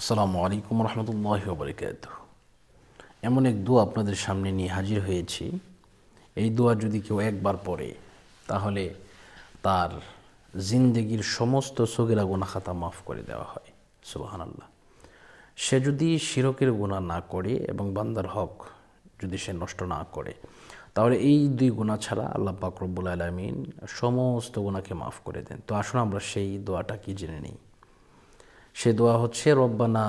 আসসালামু আলাইকুম রহমতুল্লাহ বরকাত এমন এক দোয়া আপনাদের সামনে নিয়ে হাজির হয়েছি। এই দোয়া যদি কেউ একবার পড়ে, তাহলে তার জিন্দেগির সমস্ত সগিরা গুণা খাতা মাফ করে দেওয়া হয়। সুবাহান আল্লাহ সে যদি শিরকের গুণা না করে এবং বান্দার হক যদি সে নষ্ট না করে, তাহলে এই দুই গুণা ছাড়া আল্লাহ পাক রব্বুল আলমিন সমস্ত গুণাকে মাফ করে দেন। তো আসুন আমরা সেই দোয়াটা কি জেনে নিই। সে দোয়া হচ্ছে রব্বানা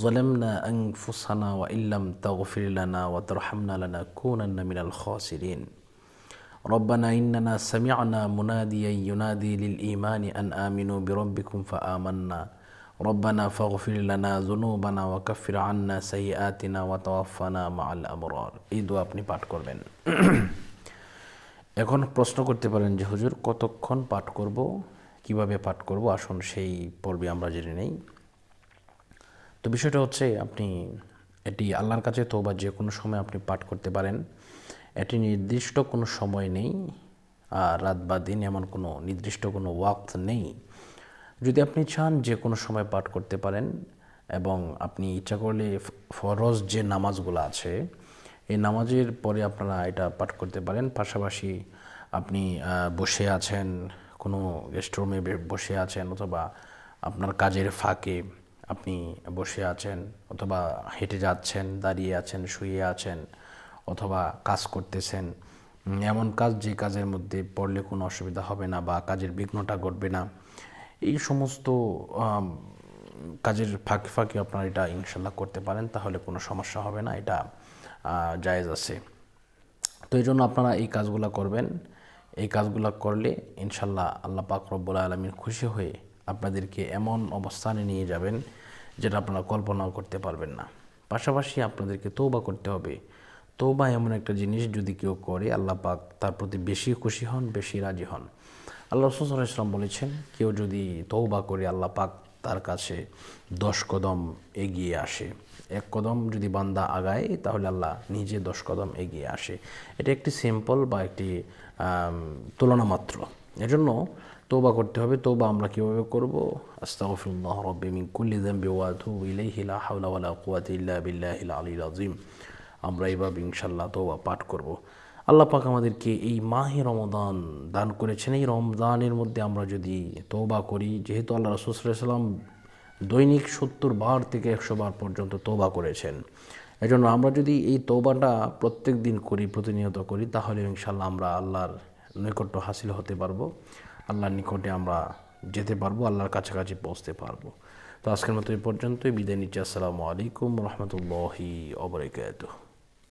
জলেমনা আংফুসানা ওয়া ইল্লাম তাগফির লানা ওয়া তারহামনা লানা কুনান্না মিনাল খাসিরিন ربنا إننا سمعنا مناديا ينادي للإيمان أن آمنوا بربكم فآمنا ربنا فاغفر لنا ذنوبنا وكفر عنا سيئاتنا وتوفنا مع الأبرار এই দোয়া আপনি পাঠ করবেন এখন প্রশ্ন করতে পারেন যে হুজুর কতক্ষণ পাঠ করব কীভাবে পাঠ করব? আসুন, সেই পর্বে আমরা জেনে নেই। তো বিষয়টা হচ্ছে, আপনি এটি আল্লাহর কাছে তো বা যে কোনো সময় আপনি পাঠ করতে পারেন। এটি নির্দিষ্ট কোনো সময় নেই, আর রাত বা দিন এমন কোনো নির্দিষ্ট কোনো ওয়াক্ত নেই। যদি আপনি চান যে কোনো সময় পাঠ করতে পারেন, এবং আপনি ইচ্ছা করলে ফরজ যে নামাজগুলো আছে, এই নামাজের পরে আপনারা এটা পাঠ করতে পারেন। পাশাপাশি আপনি বসে আছেন কোনো গেস্ট রুমে বসে আছেন অথবা আপনার কাজের ফাঁকে আপনি বসে আছেন অথবা হেঁটে যাচ্ছেন, দাঁড়িয়ে আছেন, শুয়ে আছেন অথবা কাজ করতেছেন এমন কাজ যে কাজের মধ্যে পড়লে কোনো অসুবিধা হবে না বা কাজের বিঘ্নটা ঘটবে না। এই সমস্ত কাজের ফাঁকে ফাঁকে আপনারা এটা ইনশাল্লাহ করতে পারেন, তাহলে কোনো সমস্যা হবে না, এটা জায়েজ আছে। তো এই জন্য আপনারা এই কাজগুলো করবেন। এই কাজগুলো করলে ইনশাল্লাহ আল্লাহ পাক রব্বুল আলমীর খুশি হয়ে আপনাদেরকে এমন অবস্থানে নিয়ে যাবেন যেটা আপনারা কল্পনাও করতে পারবেন না। পাশাপাশি আপনাদেরকে তৌবা করতে হবে। তৌবা এমন একটা জিনিস যদি কেউ করে, আল্লাহ পাক তার প্রতি বেশি খুশি হন, বেশি রাজি হন। আল্লাহ রসুল ইসলাম বলেছেন, কেউ যদি তৌবা করে, আল্লাহ পাক তার কাছে দশ কদম এগিয়ে আসে। এক কদম যদি বান্দা আগায়, তাহলে আল্লাহ নিজে দশ কদম এগিয়ে আসে। এটা একটি সিম্পল বা একটি তুলনা মাত্র এজন্য তৌবা করতে হবে। তৌবা আমরা কীভাবে করব? আস্তাগফিরুল্লাহ রব্বি মিন কুল্লি যামবি আমরা এইভাবে ইনশাল্লাহ তৌবা পাঠ করব। আল্লাহ পাক আমাদেরকে এই মাহে রমদান দান করেছেন। এই রমদানের মধ্যে আমরা যদি তৌবা করি, যেহেতু আল্লাহ রসুলাম দৈনিক সত্তর বার থেকে একশো বার পর্যন্ত তৌবা করেছেন। এজন্য আমরা যদি এই তৌবাটা প্রত্যেক দিন করি, প্রতিনিয়ত করি, তাহলে ইনশাল্লাহ আমরা আল্লাহর নৈকট্য হাসিল হতে পারব। আল্লাহর নিকটে আমরা যেতে পারব, আল্লাহর কাছাকাছি পৌঁছতে পারব। তো আজকের মতো এই পর্যন্তই। বিদায় নিচ্ছি। আসসালামু আলাইকুম রহমতুল্লাহি অবরাকাতুহ